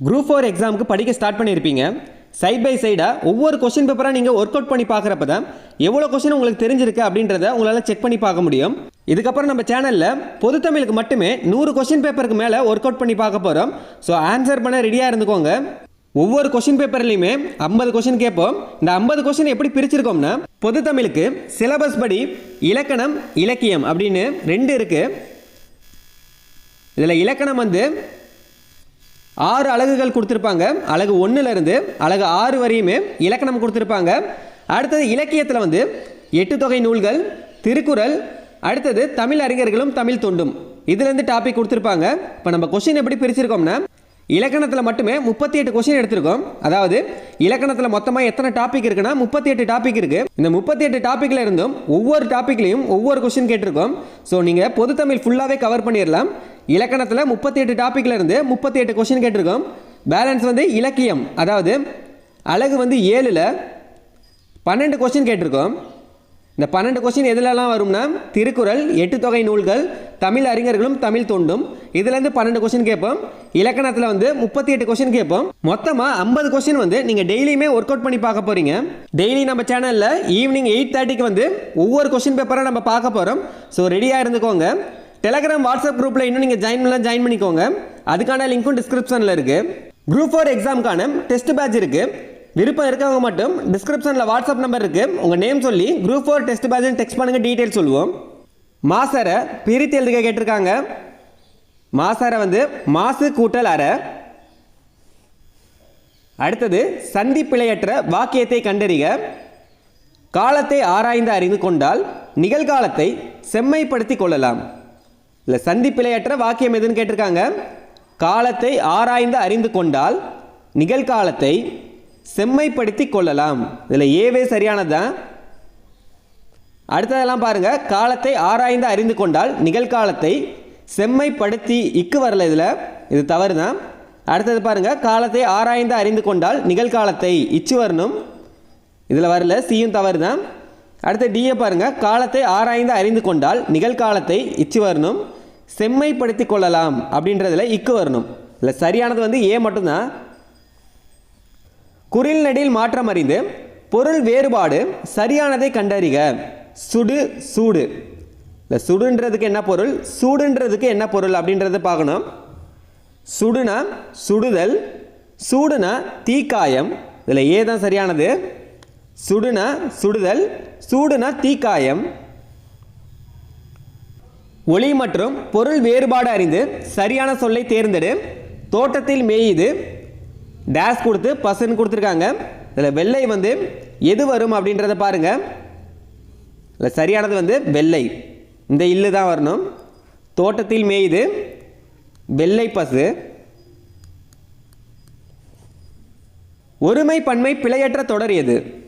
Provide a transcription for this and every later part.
Group four எக்ஸாமுக்கு படிக்க start பண்ணியிருப்பீங்க சைட் பை சைடாக ஒவ்வொரு கொஷின் பேப்பராக நீங்கள் ஒர்க் அவுட் பண்ணி பார்க்குறப்ப தான் எவ்வளோ கொஷின் உங்களுக்கு தெரிஞ்சிருக்கு அப்படின்றத உங்களால் செக் பண்ணி பார்க்க முடியும். இதுக்கப்புறம் நம்ம சேனலில் பொது தமிழுக்கு மட்டுமே நூறு கொஷின் பேப்பருக்கு மேலே ஒர்க் அவுட் பண்ணி பார்க்க போகிறோம் ஸோ ஆன்சர் பண்ண ரெடியாக இருந்துக்கோங்க. ஒவ்வொரு கொஷின் பேப்பர்லையுமே ஐம்பது கொஷின் கேட்போம். இந்த ஐம்பது கொஷின் எப்படி பிரிச்சிருக்கோம்னா பொது தமிழுக்கு சிலபஸ் படி இலக்கணம் இலக்கியம் அப்படின்னு ரெண்டு இருக்குது இதில் இலக்கணம் வந்து ஆறு அழகுகள் கொடுத்துருப்பாங்க. அழகு ஒன்றுலேருந்து அழகு ஆறு வரையுமே இலக்கணம் கொடுத்துருப்பாங்க. அடுத்தது இலக்கியத்தில் வந்து எட்டு தொகை நூல்கள் திருக்குறள் அடுத்தது தமிழ் அறிஞர்களும் தமிழ் தொண்டும். இதுலேருந்து டாபிக் கொடுத்துருப்பாங்க. இப்போ நம்ம கொஷின் எப்படி பிரிச்சிருக்கோம்னா இலக்கணத்தில் மட்டுமே முப்பத்தி எட்டு கொஷின் எடுத்திருக்கோம். அதாவது இலக்கணத்தில் மொத்தமாக எத்தனை டாபிக் இருக்குன்னா முப்பத்தி எட்டு டாபிக் இருக்கு. இந்த முப்பத்தி எட்டு டாப்பிக்கில் இருந்தும் ஒவ்வொரு டாப்பிக்லையும் ஒவ்வொரு கொஷின் கேட்டிருக்கோம். ஸோ நீங்கள் பொது தமிழ் ஃபுல்லாகவே கவர் பண்ணிடலாம். இலக்கணத்தில் முப்பத்தி எட்டு டாப்பிக்கில் இருந்து முப்பத்தி எட்டு கொஷின் கேட்டிருக்கோம். பேலன்ஸ் வந்து இலக்கியம். அதாவது அழகு வந்து ஏழில் பன்னெண்டு கொஸ்டின் கேட்டிருக்கோம். இந்த பன்னெண்டு கொஸ்டின் எதுலலாம் வரும்னா திருக்குறள் எட்டு தொகை நூல்கள் தமிழ் அறிஞர்களும் தமிழ் தொண்டும். இதுலேருந்து பன்னெண்டு கொஸ்டின் கேட்போம் இலக்கணத்தில் வந்து முப்பத்தி எட்டு கொஸ்டின் கேட்போம் மொத்தமாக ஐம்பது கொஸ்டின் வந்து நீங்கள் டெய்லியுமே ஒர்க் அவுட் பண்ணி பார்க்க போகிறீங்க டெய்லி நம்ம சேனலில் ஈவினிங் எயிட் தேர்ட்டிக்கு வந்து ஒவ்வொரு கொஸ்டின் பேப்பராக நம்ம பார்க்க போகிறோம் ஸோ ரெடியாக இருந்துக்கோங்க. டெலகிராம் வாட்ஸ்அப் குரூப்பில் இன்னும் நீங்கள் ஜாயின் பண்ணலாம் ஜாயின் பண்ணிக்கோங்க. அதுக்கான லிங்க்கும் டிஸ்கிரிப்ஷனில் இருக்குது குரூப் ஃபோர் எக்ஸாமுக்கான டெஸ்ட் பேட்ச் இருக்குது விருப்பம் இருக்கவங்க மட்டும் டிஸ்கிரிப்ஷனில் வாட்ஸ்அப் நம்பர் இருக்குது உங்கள் நேம் சொல்லி குரூப் ஃபோர் டெஸ்ட் பேட்ச்னு டெக்ஸ்ட் பண்ணுங்கள் டீட்டெயில் சொல்லுவோம். மாசரை பிரித்து எழுதுக கேட்டிருக்காங்க. மாசரை வந்து மாசு கூட்டல் அரை அடுத்தது சந்தி பிழையற்ற வாக்கியத்தை கண்டறிக. காலத்தை ஆராய்ந்து அறிந்து கொண்டால் நிகழ்காலத்தை செம்மைப்படுத்தி கொள்ளலாம். இல்லை சந்தி பிழையற்ற வாக்கியம் எதுன்னு கேட்டிருக்காங்க. காலத்தை ஆராய்ந்து அறிந்து கொண்டால் நிகழ்காலத்தை செம்மைப்படுத்தி கொள்ளலாம். இதில் ஏவே சரியானதுதான் அடுத்ததெல்லாம் பாருங்கள் காலத்தை ஆராய்ந்து அறிந்து கொண்டால் நிகழ்காலத்தை செம்மைப்படுத்தி இக்கு வரல இதில். இது தவறு தான் அடுத்தது பாருங்கள் காலத்தை ஆராய்ந்து அறிந்து கொண்டால் நிகழ்காலத்தை இச்சு வரணும். இதில் வரல. சியும் தவறு தான் அடுத்து டிஏ பாருங்கள் காலத்தை ஆராய்ந்து அறிந்து கொண்டால் நிகழ்காலத்தை இச்சு வரணும். செம்மைப்படுத்தி கொள்ளலாம் அப்படின்றதுல இக்கு வரணும். இல்லை சரியானது வந்து ஏ மட்டும்தான். குரில் நடில் மாற்றம் அறிந்து பொருள் வேறுபாடு சரியானதை கண்டறிக. சுடு சூடு. இல்லை சுடுன்றதுக்கு என்ன பொருள்? சூடுன்றதுக்கு என்ன பொருள் அப்படின்றத பார்க்கணும். சுடுனா சுடுதல் சூடுனா தீக்காயம். இதில் ஏ தான் சரியானது. சுடுனா சுடுதல் சூடுனா தீக்காயம். ஒளி மற்றும் பொருள் வேறுபாடு அறிந்து சரியான சொல்லை தேர்ந்தெடு. தோட்டத்தில் மேயுது டேஸ் கொடுத்து பசுன்னு கொடுத்துருக்காங்க. இதில் வெள்ளை வந்து எது வரும் அப்படின்றத பாருங்கள் இல்லை சரியானது வந்து வெள்ளை. இந்த இல்லு தான் வரணும். தோட்டத்தில் மேய்து. வெள்ளை பசு. ஒருமை பன்மை பிழையற்ற தொடர் எது?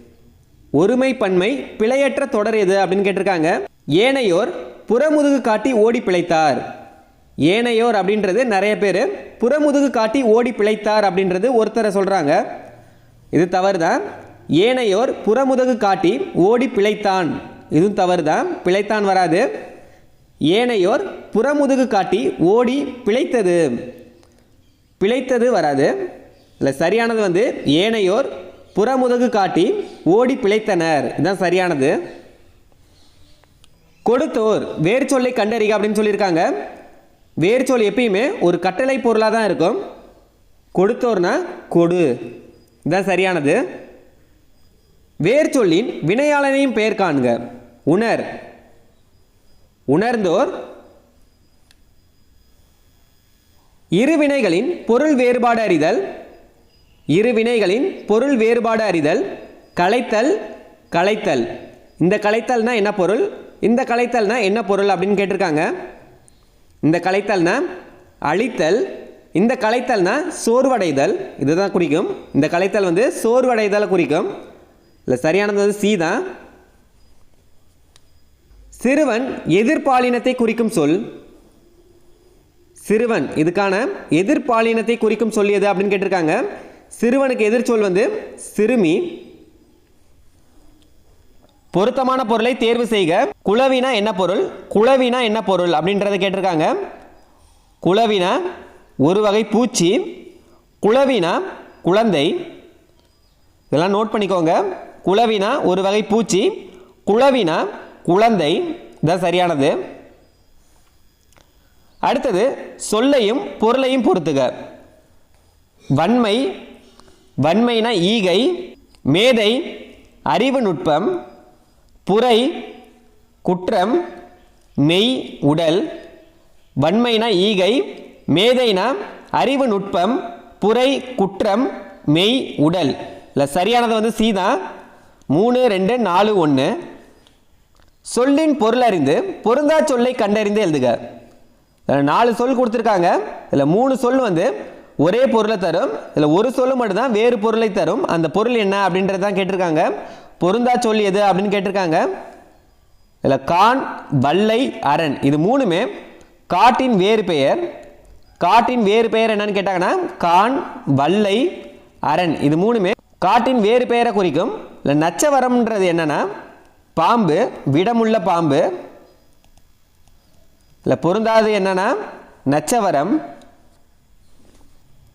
ஒருமை பன்மை பிழையற்ற தொடர் எது அப்படின்னு கேட்டிருக்காங்க. ஏனையோர் புறமுதுகு காட்டி ஓடி பிழைத்தார். ஏனையோர் அப்படின்றது நிறைய பேர். புறமுதுகு காட்டி ஓடி பிழைத்தார் அப்படின்றது ஒருத்தரை சொல்கிறாங்க இது தவறு தான் ஏனையோர் புறமுதுகு காட்டி ஓடி பிழைத்தான். இதுவும் தவறு தான் பிழைத்தான் வராது. ஏனையோர் புறமுதுகு காட்டி ஓடி பிழைத்தது. பிழைத்தது வராது. இல்லை சரியானது வந்து ஏனையோர் புறமுதுகு காட்டி ஓடி பிழைத்தனர். இதுதான் சரியானது. கொடுத்தோர் வேறு சொல்லை கண்டறிக அப்படின்னு சொல்லியிருக்காங்க. வேர்ச்சொல் எப்பயுமே ஒரு கட்டளை பொருளாக தான் இருக்கும். கொடுத்தோர்னா கொடு. இதுதான் சரியானது. வேர்ச்சொல்லின் வினையாளனையும் பெயர் காண்க. உணர். உணர்ந்தோர். இரு வினைகளின் பொருள் வேறுபாடு அறிதல். இரு வினைகளின் பொருள் வேறுபாடு அறிதல். கலைத்தல் கலைத்தல் இந்த கலைத்தல்னா என்ன பொருள்? இந்த கலைத்தல்னா என்ன பொருள் அப்படின்னு கேட்டிருக்காங்க. இந்த கலைத்தல்னா அழித்தல் இந்த கலைத்தல்னா சோர்வடைதல் இதுதான் குறிக்கும். இந்த கலைத்தல் வந்து சோர்வடைதலை குறிக்கும். இல்லை சரியானது வந்து சி தான். சிறுவன் எதிர்பாலினத்தை குறிக்கும் சொல். சிறுவன் இதுக்கான எதிர்பாலினத்தை குறிக்கும் சொல் எது அப்படின்னு கேட்டிருக்காங்க. சிறுவனுக்கு எதிர்ச்சொல் வந்து சிறுமி. பொருத்தமான பொருளை தேர்வு செய்க. குளவினா என்ன பொருள்? குளவினா என்ன பொருள்? அப்படின்றத கேட்டிருக்காங்க. குளவினா ஒரு வகை பூச்சி. குளவினா குழந்தை. இதெல்லாம் நோட் பண்ணிக்கோங்க. குளவினா ஒரு வகை பூச்சி. குளவினா குழந்தை. இதான் சரியானது. அடுத்தது சொல்லையும் பொருளையும் பொறுத்துக வன்மை. வன்மைனா ஈகை. மேதை. அறிவு நுட்பம். புரை குற்றம் மெய் உடல் வன்மைனா ஈகை மேதைனா அறிவு நுட்பம் புரை குற்றம் மெய் உடல். இல்லை சரியானது வந்து சி தான். மூணு ரெண்டு நாலு ஒன்று சொல்லின் பொருள் அறிந்து பொருந்தா சொல்லை கண்டறிந்து எழுதுக. நாலு சொல் கொடுத்துருக்காங்க. இதில் மூணு சொல் வந்து ஒரே பொருளை தரும். இதில் ஒரு சொல் மட்டும்தான் வேறு பொருளை தரும். அந்த பொருள் என்ன அப்படின்றது தான் கேட்டிருக்காங்க. பொருந்தா சொல் எது அப்படின்னு கேட்டிருக்காங்க? இதில் கான் வல்லை அரண். இது மூணுமே காட்டின் வேறு பெயர். காட்டின் வேறு பெயர் என்னன்னு கேட்டாங்கன்னா கான் வல்லை அரண். இது மூணுமே காட்டின் வேறு பெயரை குறிக்கும். இல்லை நச்சவரம்ன்றது என்னென்னா பாம்பு விடமுள்ள பாம்பு. இல்லை பொருந்தாது என்னென்னா நச்சவரம்.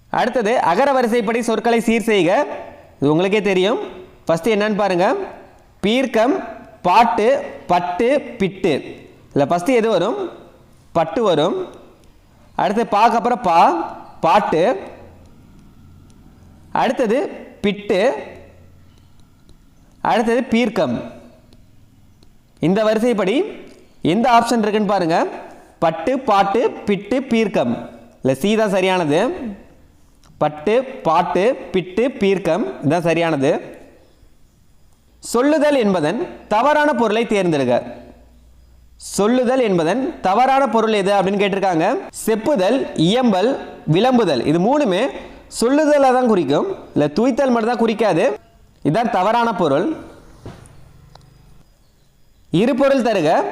அடுத்தது அகர வரிசைப்படி சொற்களை சீர் செய்க. இது உங்களுக்கே தெரியும். ஃபஸ்ட்டு என்னன்னு பாருங்கள் பீர்க்கம் பாட்டு பட்டு பிட்டு. இல்லை ஃபஸ்ட்டு எது வரும்? பட்டு வரும். அடுத்து பாக்கு அப்புறம் பா பாட்டு. அடுத்தது பிட்டு. அடுத்தது பீர்க்கம். இந்த வரிசைப்படி எந்த ஆப்ஷன் இருக்குன்னு பாருங்கள் பட்டு பாட்டு பிட்டு பீர்க்கம். இல்லை சி தான் சரியானது. பட்டு பாட்டு பிட்டு பீர்க்கம். இதுதான் சரியானது. சொல்லுதல் என்பதன் தவறான பொருளை தேர்ந்தெடுக்க சொல்லுதல் என்பதன் தவறான பொருள் எது அப்படின்னு கேட்டிருக்காங்க. செப்புதல் இயம்பல் விளம்புதல். இது மூணுமே சொல்லுதலை தான் குறிக்கும். இல்லை தூய்த்தல் மட்டும் தான் குறிக்காது. இதுதான் தவறான பொருள். இருபொருள் தருக.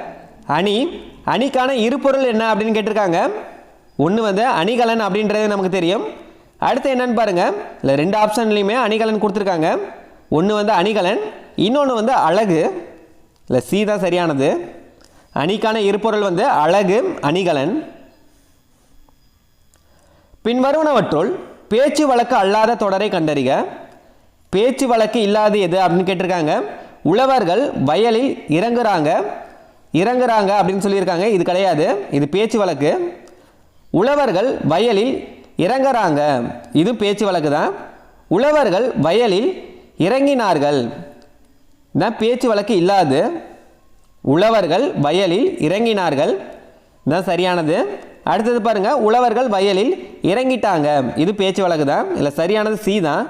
அணி. அணிக்கான இருபொருள் என்ன அப்படின்னு கேட்டிருக்காங்க. ஒன்று வந்து அணிகலன் அப்படின்றது நமக்கு தெரியும். அடுத்து என்னன்னு பாருங்க. இல்லை ரெண்டு ஆப்ஷன்லையுமே அணிகலன் கொடுத்துருக்காங்க. ஒன்று வந்து அணிகலன் இன்னொன்று வந்து அழகு. இல்லை சி தான் சரியானது. அணிக்கான இருபொருள் வந்து அழகு அணிகலன். பின்வருவனவற்றுள் பேச்சு வழக்கு அல்லாத தொடரை கண்டறிக. பேச்சு வழக்கு இல்லாத எது அப்படின்னு கேட்டிருக்காங்க. உழவர்கள் வயலில் இறங்குறாங்க. இறங்குறாங்க அப்படின்னு சொல்லியிருக்காங்க. இது கிடையாது. இது பேச்சு வழக்கு. உழவர்கள் வயலில் இறங்குறாங்க. இது பேச்சு வழக்கு தான் உழவர்கள் வயலில் இறங்கினார்கள். தான் பேச்சு வழக்கு இல்லாது உழவர்கள் வயலில் இறங்கினார்கள். தான் சரியானது. அடுத்தது பாருங்கள் உழவர்கள் வயலில் இறங்கிட்டாங்க. இது பேச்சு வழக்கு தான். இல்லை சரியானது சி தான்.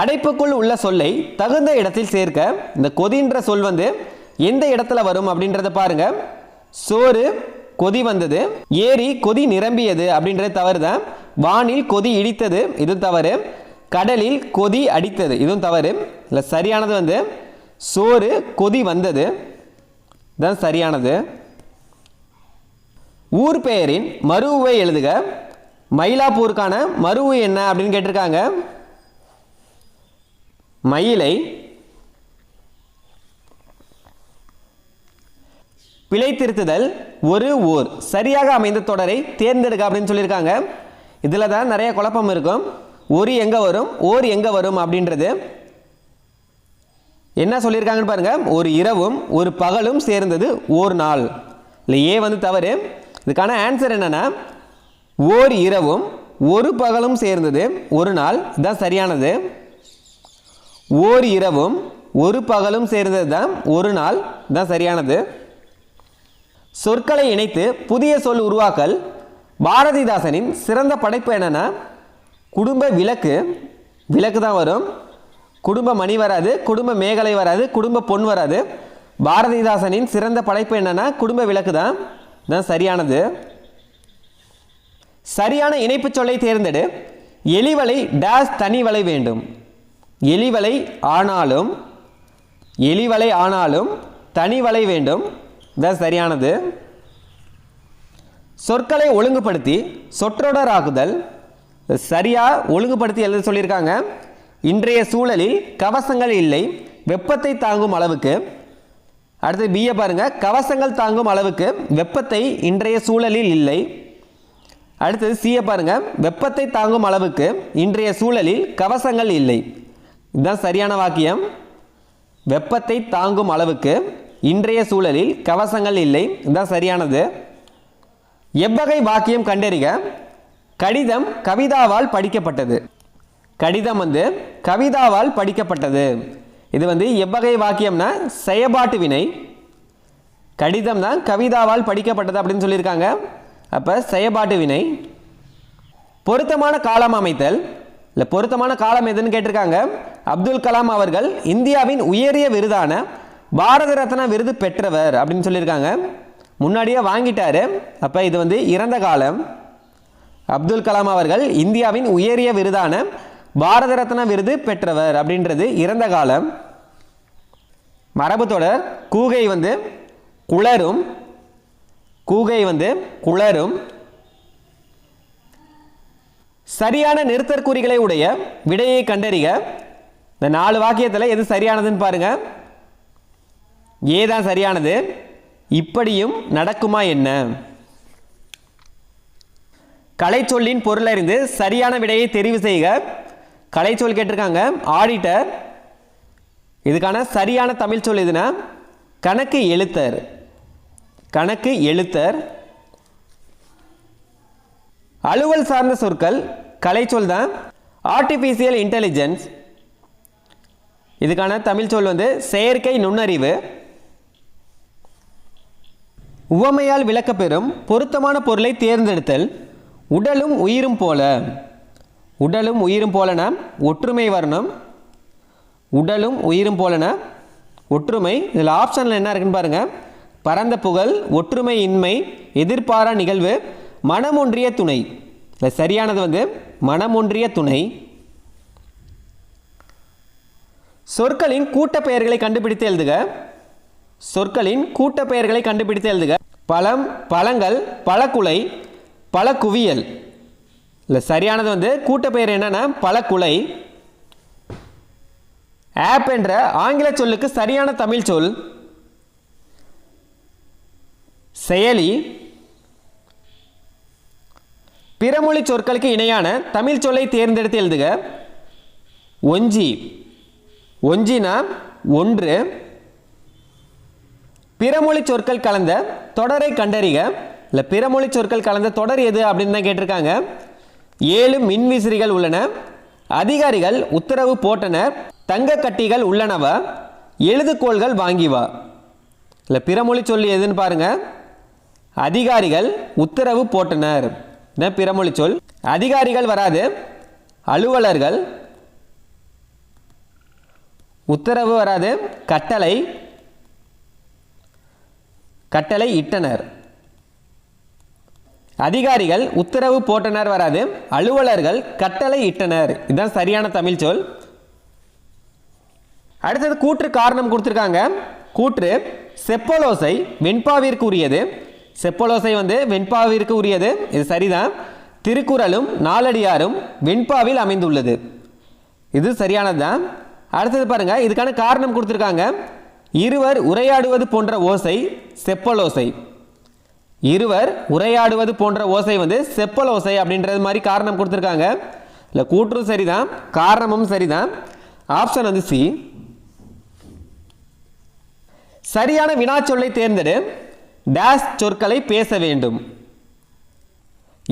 அடைப்புக்குள் உள்ள சொல்லை தகுந்த இடத்தில் சேர்க்க இந்த கொதின்ற சொல் வந்து எந்த இடத்துல வரும் அப்படின்றத பாருங்க. சோறு கொதி வந்தது ஏரி கொதி நிரம்பியது அப்படின்றது தவறு தான். வானில் கொதி இடித்தது இது தவறு. கடலில் கொதி அடித்தது. இதுவும் தவறு. இல்லை சரியானது வந்து சோறு கொதி வந்தது. தான் சரியானது. ஊர் பெயரின் மருவை எழுதுக. மயிலாப்பூருக்கான மருவு என்ன அப்படின்னு கேட்டிருக்காங்க. மயிலை பிழை திருத்துதல் ஒரு ஊர். சரியாக அமைந்த தொடரை தேர்ந்தெடுக்க அப்படின்னு சொல்லியிருக்காங்க. இதில் தான் நிறைய குழப்பம் இருக்கும். ஒரு எங்கே வரும்? ஓர் எங்கே வரும் அப்படின்றது என்ன சொல்லியிருக்காங்கன்னு பாருங்கள் ஒரு இரவும் ஒரு பகலும் சேர்ந்தது ஓர் நாள். இல்லை ஏ வந்து தவறு. இதுக்கான ஆன்சர் என்னென்னா ஓர் இரவும் ஒரு பகலும் சேர்ந்தது ஒரு நாள். இதுதான் சரியானது. ஓர் இரவும் ஒரு பகலும் சேர்ந்தது தான் ஒரு நாள். தான் சரியானது. சொற்களை இணைத்து புதிய சொல் உருவாக்கல் பாரதிதாசனின் சிறந்த படைப்பு என்னென்னா குடும்ப விளக்கு விளக்கு தான் வரும். குடும்ப மணி வராது குடும்ப மேகலை வராது குடும்ப பொன் வராது. பாரதிதாசனின் சிறந்த படைப்பு என்னென்னா குடும்ப விளக்கு தான். தான் சரியானது. சரியான இணைப்புச் சொல்லை தேர்ந்தெடு. எலிவலை டேஸ் தனிவலை வேண்டும். எலிவலை ஆனாலும் எலிவலை ஆனாலும் தனிவலை வேண்டும். தான் சரியானது. சொற்களை ஒழுங்குபடுத்தி சொற்றொடராக்குதல் சரியாக ஒழுங்குபடுத்தி எழுத சொல்லியிருக்காங்க. இன்றைய சூழலில் கவசங்கள் இல்லை வெப்பத்தை தாங்கும் அளவுக்கு. அடுத்து பிஏ பாருங்கள் கவசங்கள் தாங்கும் அளவுக்கு வெப்பத்தை இன்றைய சூழலில் இல்லை. அடுத்தது சிஏ பாருங்கள் வெப்பத்தை தாங்கும் அளவுக்கு இன்றைய சூழலில் கவசங்கள் இல்லை. இதுதான் சரியான வாக்கியம். வெப்பத்தை தாங்கும் அளவுக்கு இன்றைய சூழலில் கவசங்கள் இல்லை. இதுதான் சரியானது. எவ்வகை வாக்கியம் கண்டறிக. கடிதம் கவிதாவால் படிக்கப்பட்டது. கடிதம் வந்து கவிதாவால் படிக்கப்பட்டது. இது வந்து எவ்வகை வாக்கியம்னா செயபாட்டு வினை. கடிதம் தான் கவிதாவால் படிக்கப்பட்டது அப்படின்னு சொல்லியிருக்காங்க. அப்போ செயபாட்டு வினை. பொருத்தமான காலம் அமைத்தல். இல்லை பொருத்தமான காலம் எதுன்னு கேட்டிருக்காங்க. அப்துல் கலாம் அவர்கள் இந்தியாவின் உயரிய விருதான பாரத ரத்னா விருது பெற்றவர் அப்படின்னு சொல்லியிருக்காங்க. முன்னாடியே வாங்கிட்டாரு. அப்போ இது வந்து இறந்த காலம். அப்துல் கலாம் அவர்கள் இந்தியாவின் உயரிய விருதான பாரத ரத்ன விருது பெற்றவர் அப்படின்றது இறந்த காலம். மரபு தொடர் கூகை வந்து குளரும் கூகை வந்து குளரும். சரியான நிறுத்தற்குறிகளை உடைய விடையை கண்டறிக. இந்த நாலு வாக்கியத்தில் எது சரியானதுன்னு பாருங்க. ஏதான் சரியானது? இப்படியும் நடக்குமா என்ன? கலைச்சொல்லின் பொருளறிந்து சரியான விடையை தெரிவு செய்க. கலைச்சொல் கேட்டிருக்காங்க ஆடிட்டர். இதுக்கான சரியான தமிழ் சொல் எதுனா? கணக்கு எழுத்தர். கணக்கு எழுத்தர். அலுவல் சார்ந்த சொற்கள் கலைச்சொல் தான். ஆர்டிஃபிஷியல் இன்டெலிஜென்ஸ் இதுக்கான தமிழ் சொல் வந்து செயற்கை நுண்ணறிவு. உவமையால் விளக்கப்பெறும் பொருத்தமான பொருளை தேர்ந்தெடுத்தல். உடலும் உயிரும் போல. உடலும் உயிரும் போலன ஒற்றுமை வரணும். உடலும் உயிரும் போலன ஒற்றுமை. இதில் ஆப்ஷனில் என்ன இருக்குன்னு பாருங்க. பரந்த புகழ் ஒற்றுமை இன்மை எதிர்பாரா நிகழ்வு மனமொன்றிய துணை. இதில் சரியானது வந்து மனமொன்றிய துணை. சொற்களின் கூட்டப்பெயர்களை கண்டுபிடித்து எழுதுக. சொற்களின் கூட்டப்பெயர்களை கண்டுபிடித்து எழுதுக. பழம் பழங்கள் பழக்குலை பல குவியல் இல்லை சரியானது வந்து கூட்டப்பெயர் என்னென்னா பல குலை ஆப் என்ற ஆங்கில சொல்லுக்கு சரியான தமிழ் சொல். செயலி. பிறமொழி சொற்களுக்கு இணையான தமிழ் சொல்லை தேர்ந்தெடுத்து எழுதுக. ஒஞ்சி. ஒஞ்சினா ஒன்று. பிறமொழி சொற்கள் கலந்த தொடரை கண்டறிக. இல்லை பிறமொழி சொற்கள் கலந்த தொடர் எது அப்படின்னு தான் கேட்டிருக்காங்க. ஏழு மின்விசிறிகள் உள்ளன. அதிகாரிகள் உத்தரவு போட்டனர் தங்க கட்டிகள் உள்ளனவ? எழுதுகோள்கள் வாங்கி வா இல்லை பிறமொழி சொல் எதுன்னு பாருங்க. அதிகாரிகள் உத்தரவு போட்டனர். இதான் பிறமொழி சொல்? அதிகாரிகள் வராது. அலுவலர்கள் உத்தரவு வராது. கட்டளை கட்டளை இட்டனர். அதிகாரிகள் உத்தரவு போட்டனர் வராது. அலுவலர்கள் கட்டளை இட்டனர். இதுதான் சரியான தமிழ் சொல். அடுத்தது கூற்று காரணம் கொடுத்துருக்காங்க. கூற்று செப்பலோசை வெண்பாவிற்கு உரியது செப்பலோசை வந்து வெண்பாவிற்கு உரியது இது சரிதான். திருக்குறளும் நாலடியாரும் வெண்பாவில் அமைந்துள்ளது. இது சரியானது தான் அடுத்தது பாருங்கள் இதுக்கான காரணம் கொடுத்துருக்காங்க. இருவர் உரையாடுவது போன்ற ஓசை செப்பலோசை. இருவர் உரையாடுவது போன்ற ஓசை வந்து செப்பல் ஓசை அப்படின்றது மாதிரி காரணம் கொடுத்துருக்காங்க. இல்லை கூற்றும் சரிதான் காரணமும் சரிதான். ஆப்ஷன் வந்து சி சரியான வினாச்சொல்லை தேர்ந்தெடு டேஷ் சொற்களை பேச வேண்டும்.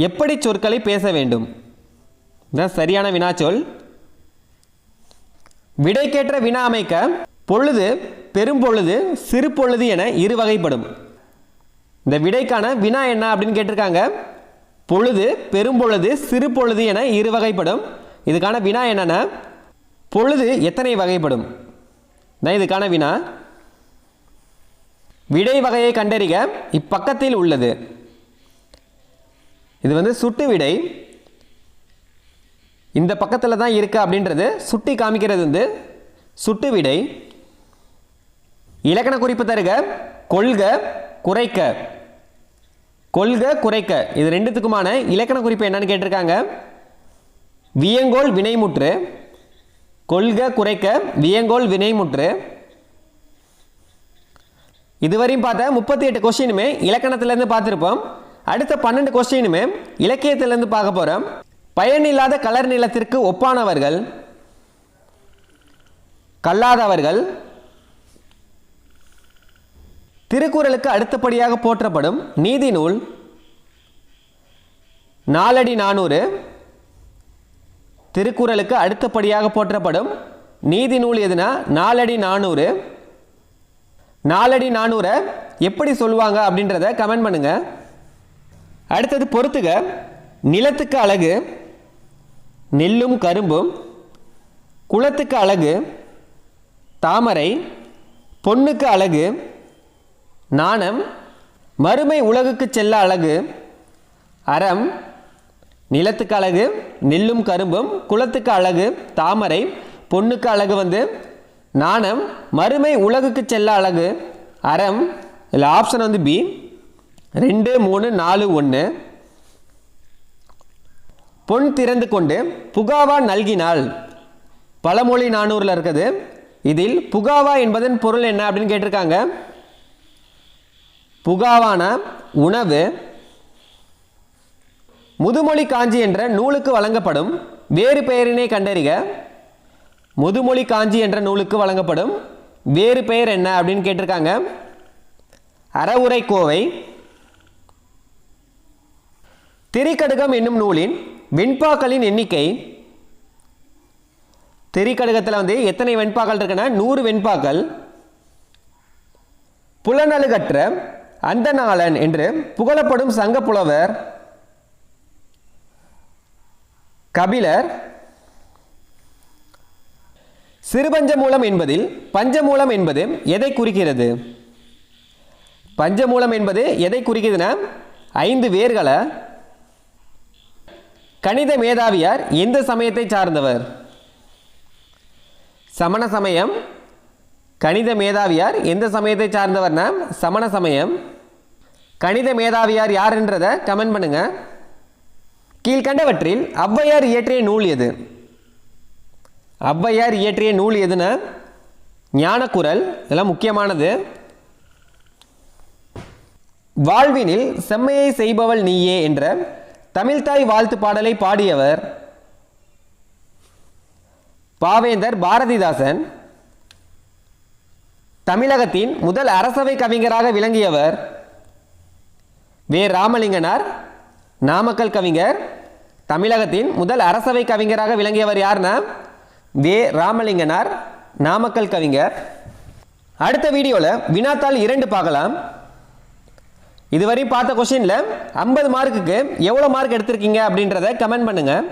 எப்படி சொற்களை பேச வேண்டும்? இதுதான் சரியான வினாச்சொல். விடைக்கேற்ற வினா அமைக்க பொழுது பெரும்பொழுது சிறு பொழுது என இரு வகைப்படும். இந்த விடைக்கான வினா என்ன அப்படின்னு கேட்டிருக்காங்க? பொழுது பெரும்பொழுது சிறு பொழுது என இரு வகைப்படும். இதுக்கான வினா என்னென்ன பொழுது எத்தனை வகைப்படும்? தான் இதுக்கான வினா. விடை வகையை கண்டறிக இப்பக்கத்தில் உள்ளது. இது வந்து சுட்டு விடை. இந்த பக்கத்தில் தான் இருக்குது அப்படின்றது சுட்டி காமிக்கிறது வந்து சுட்டு விடை. இலக்கண குறிப்பு தருக கொள்க குறைக்க. கொள்க குறைக்க. இது ரெண்டுத்துக்குமான இலக்கண குறிப்பு என்னன்னு கேட்டிருக்காங்க. வியங்கோல் வினைமுற்று. கொள்க குறைக்க வியங்கோல் வினைமுற்று. இதுவரையும் பார்த்த முப்பத்தி எட்டு கொஸ்டினுமே இலக்கணத்திலேருந்து பார்த்துருப்போம். அடுத்த பன்னெண்டு கொஸ்டினுமே இலக்கியத்திலேருந்து பார்க்க போகிறோம் பயனில்லாத கலர் நிலத்திற்கு ஒப்பானவர்கள் கல்லாதவர்கள் திருக்குறளுக்கு அடுத்தபடியாக போற்றப்படும் நீதி நூல் நாலடி நானூறு. திருக்குறளுக்கு அடுத்தபடியாக போற்றப்படும் நீதி நூல் எதுனா நாலடி நானூறு. நாலடி நானூறை எப்படி சொல்லுவாங்க அப்படின்றத கமெண்ட் பண்ணுங்க. அடுத்தது பொறுத்துக. நிலத்துக்கு அழகு நெல்லும் கரும்பும் குளத்துக்கு அழகு தாமரை பொண்ணுக்கு அழகு நாணம் மறுமை உலகுக்கு செல்ல அழகு அறம் நிலத்துக்கு அழகு நெல்லும் கரும்பும் குளத்துக்கு அழகு தாமரை பொண்ணுக்கு அழகு வந்து நாணம் மறுமை உலகுக்கு செல்ல அழகு அறம் இதில் ஆப்ஷன் வந்து பி ரெண்டு மூணு நாலு ஒன்று பொன் திறந்து கொண்டு புகாவா நல்கினாள் பழமொழி நானூரில் இருக்குது. இதில் புகாவா என்பதன் பொருள் என்ன அப்படின்னு கேட்டிருக்காங்க? புகாவான உணவு முதுமொழி காஞ்சி என்ற நூலுக்கு வழங்கப்படும். வேறு பெயரினை கண்டறிக. முதுமொழி காஞ்சி என்ற நூலுக்கு வழங்கப்படும். வேறு பெயர் என்ன அப்படின்னு கேட்டிருக்காங்க. அறவுரை கோவை. திரிக்கடுகம் என்னும் நூலின் வெண்பாக்களின் எண்ணிக்கை. திரிக்கடுகத்தில் வந்து எத்தனை வெண்பாக்கள் இருக்குன்னா நூறு வெண்பாக்கள். புலனழுகற்ற அந்தநாளன் என்று புகழப்படும் சங்க புலவர் கபிலர் சிறுபஞ்சமூலம் என்பதில் பஞ்சமூலம் என்பது எதை குறிக்கிறது? பஞ்சமூலம் என்பது எதை குறிக்கிறதுனா ஐந்து வேர்களை கணித மேதாவியார் எந்த சமயத்தை சார்ந்தவர்? சமண சமயம் கணித மேதாவியார் எந்த சமயத்தை சார்ந்தவர்னா சமண சமயம் கணித மேதாவியார் யாருன்றதை கமெண்ட் பண்ணுங்க. கீழ்கண்டவற்றில் ஔவையார் இயற்றிய நூல் எது? ஔவையார் இயற்றிய நூல் எதுனா? ஞானக்குரல் இதெல்லாம் முக்கியமானது. வாழ்வினில் செம்மையை செய்பவள் நீயே என்ற தமிழ்தாய் வாழ்த்து பாடலை பாடியவர் பாவேந்தர் பாரதிதாசன். தமிழகத்தின் முதல் அரசவை கவிஞராக விளங்கியவர் வே ராமலிங்கனார் நாமக்கல் கவிஞர் தமிழகத்தின் முதல் அரசவை கவிஞராக விளங்கியவர் யாருன்னா வே ராமலிங்கனார் நாமக்கல் கவிஞர். அடுத்த வீடியோவில் வினாத்தாள் இரண்டு பார்க்கலாம். இதுவரை பார்த்த கொஷினில் ஐம்பது மார்க்குக்கு எவ்வளோ மார்க் எடுத்திருக்கீங்க அப்படின்றத கமெண்ட் பண்ணுங்கள்